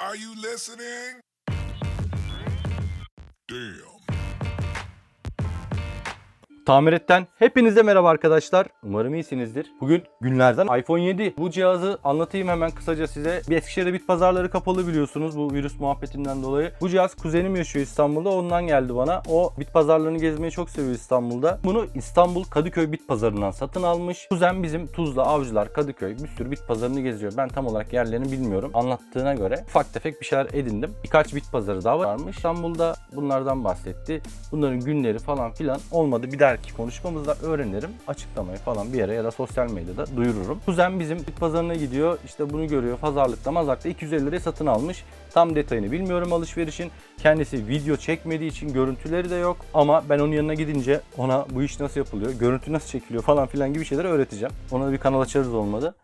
Are you listening? Damn. Tamiretten hepinize merhaba arkadaşlar. Umarım iyisinizdir. Bugün günlerden iPhone 7. Bu cihazı anlatayım hemen kısaca size. Bir Eskişehir'de bit pazarları kapalı biliyorsunuz bu virüs muhabbetinden dolayı. Bu cihaz kuzenim yaşıyor İstanbul'da ondan geldi bana. O bit pazarlarını gezmeyi çok seviyor İstanbul'da. Bunu İstanbul Kadıköy bit pazarından satın almış. Kuzen bizim Tuzla, Avcılar, Kadıköy bir sürü bit pazarını geziyor. Ben tam olarak yerlerini bilmiyorum. Anlattığına göre ufak tefek bir şeyler edindim. Birkaç bit pazarı daha varmış. İstanbul'da bunlardan bahsetti. Bunların günleri falan filan olmadı. Bir dahaki konuşmamızda öğrenirim. Açıklamayı falan bir yere ya da sosyal medyada duyururum. Kuzen bizim pazarına gidiyor. İşte bunu görüyor. Pazarlıkta mazarlıkta 250 liraya satın almış. Tam detayını bilmiyorum alışverişin. Kendisi video çekmediği için görüntüleri de yok. Ama ben onun yanına gidince ona bu iş nasıl yapılıyor, görüntü nasıl çekiliyor falan filan gibi şeyler öğreteceğim. Ona da bir kanal açarız olmadı.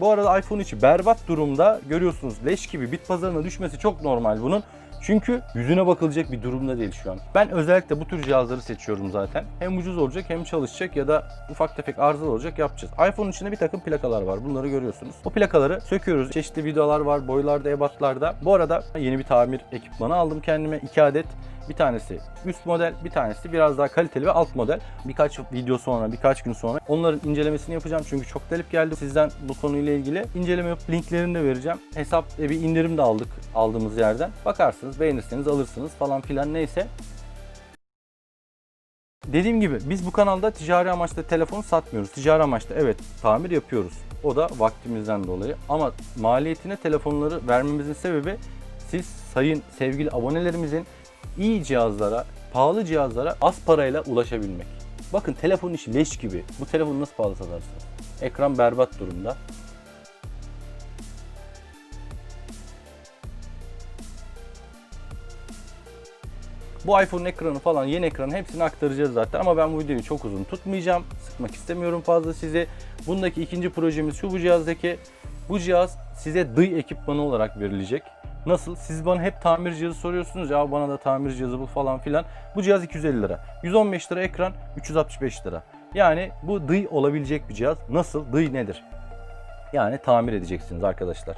Bu arada iPhone içi berbat durumda. Görüyorsunuz leş gibi bit pazarına düşmesi çok normal bunun. Çünkü yüzüne bakılacak bir durumda değil şu an. Ben özellikle bu tür cihazları seçiyorum zaten. Hem ucuz olacak hem çalışacak ya da ufak tefek arızalı olacak yapacağız. iPhone içinde bir takım plakalar var. Bunları görüyorsunuz. O plakaları söküyoruz. Çeşitli vidalar var boylarda, ebatlarda. Bu arada yeni bir tamir ekipmanı aldım kendime. 2 adet. Bir tanesi üst model, bir tanesi biraz daha kaliteli ve alt model. Birkaç video sonra, birkaç gün sonra onların incelemesini yapacağım. Çünkü çok talep geldi sizden bu konuyla ilgili. İnceleme yapıp linklerini de vereceğim. Hesap e, bir indirim de aldık aldığımız yerden. Bakarsınız, beğenirseniz alırsınız falan filan neyse. Dediğim gibi biz bu kanalda ticari amaçla telefon satmıyoruz. Ticari amaçla evet tamir yapıyoruz. O da vaktimizden dolayı. Ama maliyetine telefonları vermemizin sebebi siz sayın sevgili abonelerimizin iyi cihazlara, pahalı cihazlara az parayla ulaşabilmek. Bakın telefon işi leş gibi. Bu telefonu nasıl pahalı satarsınız? Ekran berbat durumda. Bu iPhone'un ekranı falan yeni ekranı hepsini aktaracağız zaten ama ben bu videoyu çok uzun tutmayacağım. Sıkmak istemiyorum fazla sizi. Bundaki ikinci projemiz şu bu cihazdaki. Bu cihaz size dıy ekipmanı olarak verilecek. Nasıl? Siz bana hep tamir cihazı soruyorsunuz ya bana da tamir cihazı bul falan filan. Bu cihaz 250 lira. 115 lira ekran, 365 lira. Yani bu dıy olabilecek bir cihaz. Nasıl? Dıy nedir? Yani tamir edeceksiniz arkadaşlar.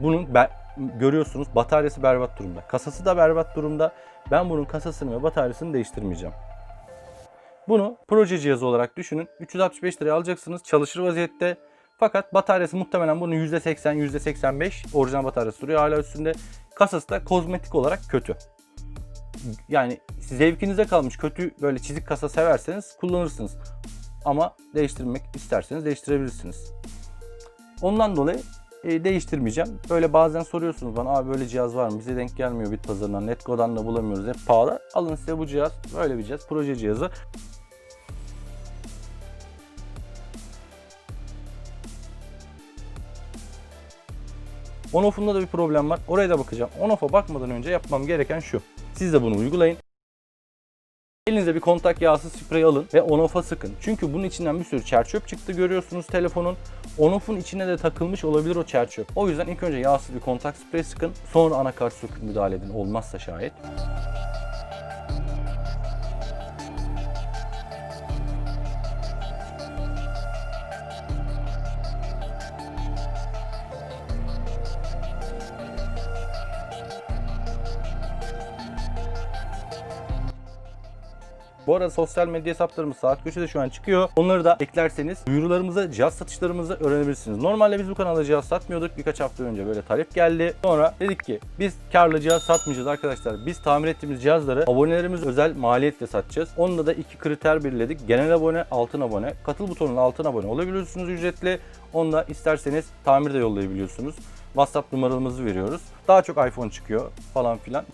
Bunun be- görüyorsunuz bataryası berbat durumda. Kasası da berbat durumda. Ben bunun kasasını ve bataryasını değiştirmeyeceğim. Bunu proje cihazı olarak düşünün. 365 liraya alacaksınız. Çalışır vaziyette. Fakat bataryası muhtemelen bunun %80, %85 orijinal bataryası duruyor hala üstünde. Kasası da kozmetik olarak kötü. Yani zevkinize kalmış kötü böyle çizik kasa severseniz kullanırsınız. Ama değiştirmek isterseniz değiştirebilirsiniz. Ondan dolayı e, değiştirmeyeceğim. Böyle bazen soruyorsunuz bana abi böyle cihaz var mı? Bize denk gelmiyor bit pazarından. Netco'dan da bulamıyoruz. Hep pahalı. Alın size bu cihaz. Böyle bir cihaz. Proje cihazı. On-off'unda da bir problem var. Oraya da bakacağım. On-off'a bakmadan önce yapmam gereken şu. Siz de bunu uygulayın. Elinize bir kontak yağsız sprey alın ve on-off'a sıkın. Çünkü bunun içinden bir sürü çerçöp çıktı görüyorsunuz telefonun. On-off'un içine de takılmış olabilir o çerçöp. O yüzden ilk önce yağsız bir kontak sprey sıkın. Sonra anakart söküp müdahale edin. Olmazsa şayet. Bu arada sosyal medya hesaplarımız saat köşede şu an çıkıyor. Onları da eklerseniz duyurularımızı, cihaz satışlarımızı öğrenebilirsiniz. Normalde biz bu kanalda cihaz satmıyorduk. Birkaç hafta önce böyle talep geldi. Sonra dedik ki biz karlı cihaz satmayacağız arkadaşlar. Biz tamir ettiğimiz cihazları abonelerimiz özel maliyetle satacağız. Onunla da iki kriter belirledik. Genel abone, altın abone. Katıl butonuna altın abone olabiliyorsunuz ücretli. Onda isterseniz tamir de yollayabiliyorsunuz. WhatsApp numaramızı veriyoruz. Daha çok iPhone çıkıyor falan filan.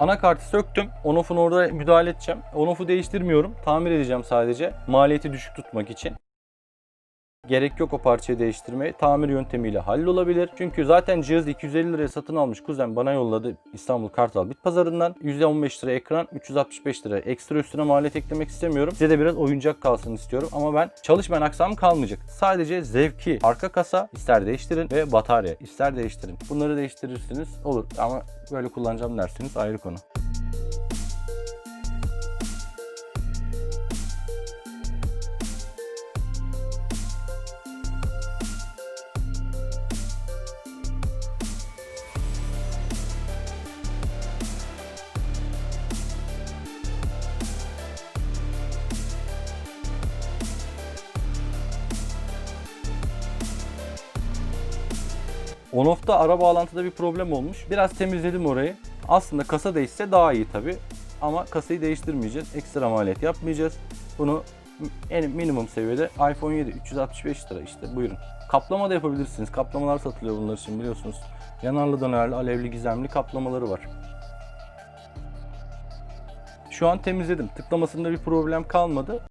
Anakartı söktüm. On-off'un orada müdahale edeceğim. On-off'u değiştirmiyorum. Tamir edeceğim sadece. Maliyeti düşük tutmak için. Gerek yok o parçayı değiştirmeye. Tamir yöntemiyle hallolabilir. Çünkü zaten cihazı 250 liraya satın almış kuzen bana yolladı İstanbul Kartal Bit Pazarından. %15 lira ekran, 365 lira. Ekstra üstüne maliyet eklemek istemiyorum. Size de biraz oyuncak kalsın istiyorum ama ben çalışmayan aksam kalmayacak. Sadece zevki, arka kasa ister değiştirin ve batarya ister değiştirin. Bunları değiştirirsiniz olur ama böyle kullanacağım derseniz ayrı konu. On-off'ta ara bağlantıda bir problem olmuş. Biraz temizledim orayı. Aslında kasa değişse daha iyi tabi. Ama kasayı değiştirmeyeceğiz. Ekstra maliyet yapmayacağız. Bunu en minimum seviyede iPhone 7 365 lira işte buyurun. Kaplama da yapabilirsiniz. Kaplamalar satılıyor bunlar için biliyorsunuz. Yanarlı dönerli, alevli, gizemli kaplamaları var. Şu an temizledim. Tıklamasında bir problem kalmadı.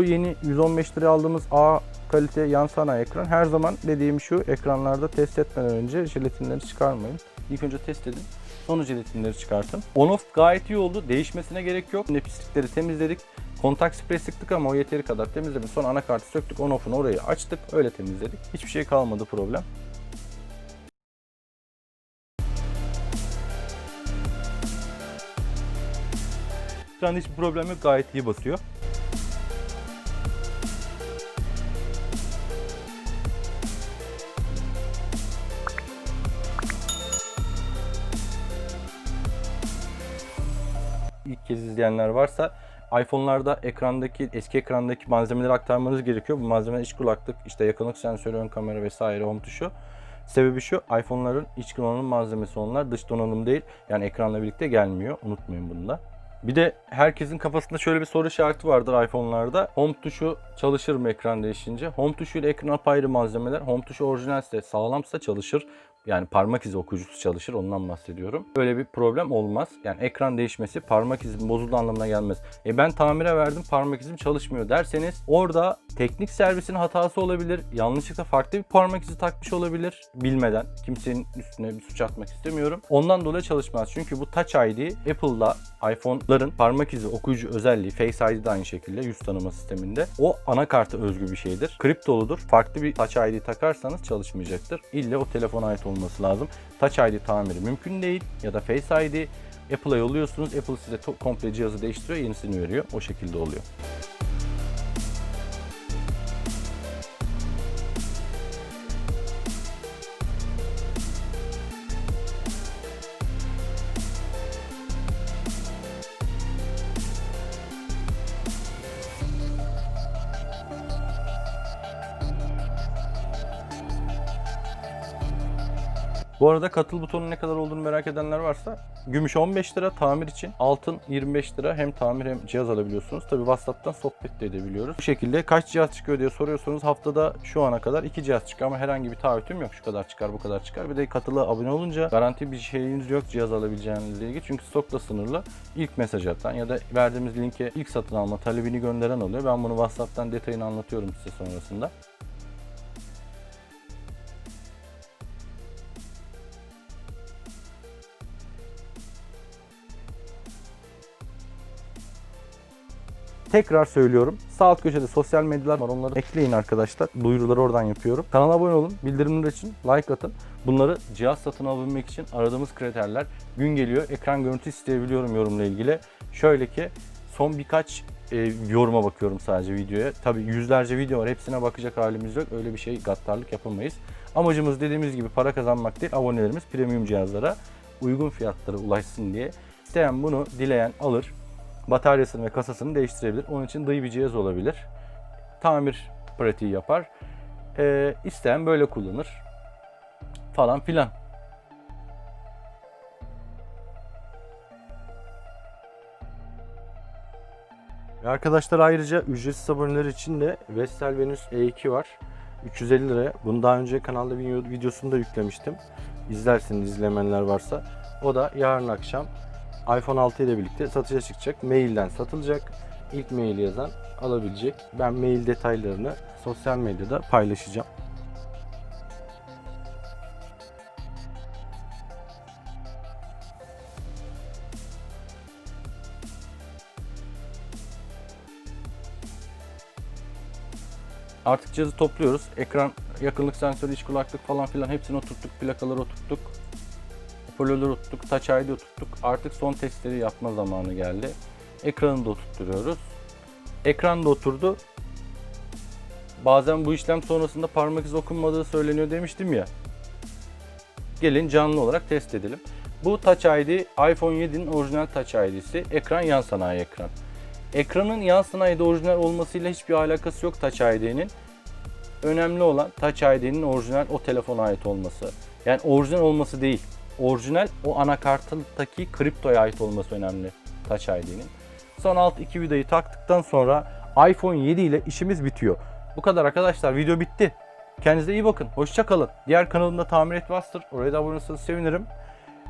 Bu yeni 115 liraya aldığımız A kalite yan sanayi ekran. Her zaman dediğim şu ekranlarda test etmeden önce jelatinleri çıkarmayın. İlk önce test edin. Sonra jelatinleri çıkartın. On-off gayet iyi oldu. Değişmesine gerek yok. Ne pislikleri temizledik. Kontak sprey sıktık ama o yeteri kadar temizledik. Sonra anakartı söktük. On-off'un orayı açtık. Öyle temizledik. Hiçbir şey kalmadı problem. Şu anda hiçbir problem yok. Gayet iyi basıyor. İzleyenler varsa iPhone'larda ekrandaki eski ekrandaki malzemeleri aktarmanız gerekiyor. Bu malzemeler iç kulaklık, işte yakınlık sensörü, ön kamera vesaire home tuşu. Sebebi şu, iPhone'ların iç donanım malzemesi onlar, dış donanım değil. Yani ekranla birlikte gelmiyor. Unutmayın bunu da. Bir de herkesin kafasında şöyle bir soru işareti vardır iPhone'larda. Home tuşu çalışır mı ekran değişince? Home tuşu ile ekran apayrı malzemeler. Home tuşu orijinalse, sağlamsa çalışır. Yani parmak izi okuyucusu çalışır ondan bahsediyorum. Öyle bir problem olmaz. Yani ekran değişmesi parmak izim bozuldu anlamına gelmez. E ben tamire verdim parmak izim çalışmıyor derseniz orada teknik servisin hatası olabilir. Yanlışlıkla farklı bir parmak izi takmış olabilir bilmeden. Kimsenin üstüne bir suç atmak istemiyorum. Ondan dolayı çalışmaz. Çünkü bu Touch ID Apple'da iPhone'ların parmak izi okuyucu özelliği Face ID de aynı şekilde yüz tanıma sisteminde. O anakarta özgü bir şeydir. Kriptoludur. Farklı bir Touch ID takarsanız çalışmayacaktır. İlle o telefona ait olması lazım. Touch ID tamiri mümkün değil ya da Face ID Apple'a yolluyorsunuz. Apple size komple cihazı değiştiriyor, yenisini veriyor. O şekilde oluyor. Bu arada katıl butonun ne kadar olduğunu merak edenler varsa gümüş 15 lira tamir için, altın 25 lira hem tamir hem cihaz alabiliyorsunuz. Tabi WhatsApp'tan sohbet de edebiliyoruz. Bu şekilde kaç cihaz çıkıyor diye soruyorsanız haftada şu ana kadar 2 cihaz çıkıyor ama herhangi bir taahhütüm yok. Şu kadar çıkar bu kadar çıkar. Bir de katıla abone olunca garanti bir şeyiniz yok cihaz alabileceğinizle ilgili. Çünkü stokla sınırlı. İlk mesaj atan ya da verdiğimiz linke ilk satın alma talebini gönderen oluyor. Ben bunu WhatsApp'tan detayını anlatıyorum size sonrasında. Tekrar söylüyorum. Sağ alt köşede sosyal medyalar var. Onları ekleyin arkadaşlar. Duyuruları oradan yapıyorum. Kanala abone olun. Bildirimler için like atın. Bunları cihaz satın alabilmek için aradığımız kriterler. Gün geliyor. Ekran görüntü isteyebiliyorum yorumla ilgili. Şöyle ki son birkaç e, yoruma bakıyorum sadece videoya. Tabi yüzlerce video var. Hepsine bakacak halimiz yok. Öyle bir şey gaddarlık yapamayız. Amacımız dediğimiz gibi para kazanmak değil. Abonelerimiz premium cihazlara uygun fiyatlara ulaşsın diye. İsteyen bunu dileyen alır bataryasını ve kasasını değiştirebilir. Onun için dayı bir cihaz olabilir. Tamir pratiği yapar. E, isteyen böyle kullanır. Falan filan. Arkadaşlar ayrıca ücretsiz aboneler için de Vestel Venus E2 var. 350 lira. Bunu daha önce kanalda videosunu da yüklemiştim. İzlersiniz izlemeyenler varsa. O da yarın akşam iPhone 6 ile birlikte satışa çıkacak. Mailden satılacak. İlk maili yazan alabilecek. Ben mail detaylarını sosyal medyada paylaşacağım. Artık cihazı topluyoruz. Ekran, yakınlık sensörü, iç kulaklık falan filan hepsini oturttuk. Plakaları oturttuk. Hoparlörleri oturttuk. Touch ID oturttuk. Artık son testleri yapma zamanı geldi. Ekranı da oturtturuyoruz. Ekran da oturdu. Bazen bu işlem sonrasında parmak izi okunmadığı söyleniyor demiştim ya. Gelin canlı olarak test edelim. Bu Touch ID iPhone 7'nin orijinal Touch ID'si. Ekran yan sanayi ekran. Ekranın yan sanayide orijinal olmasıyla hiçbir alakası yok Touch ID'nin. Önemli olan Touch ID'nin orijinal o telefona ait olması. Yani orijinal olması değil. Orijinal o anakarttaki kriptoya ait olması önemli Touch ID'nin. Son alt iki vidayı taktıktan sonra iPhone 7 ile işimiz bitiyor. Bu kadar arkadaşlar video bitti. Kendinize iyi bakın. Hoşça kalın. Diğer kanalımda Tamir Et. Oraya da abone olursanız sevinirim.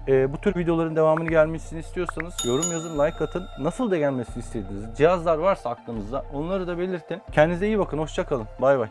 Ee, bu tür videoların devamını gelmesini istiyorsanız yorum yazın, like atın. Nasıl da gelmesini istediğiniz cihazlar varsa aklınızda onları da belirtin. Kendinize iyi bakın. Hoşça kalın. Bay bay.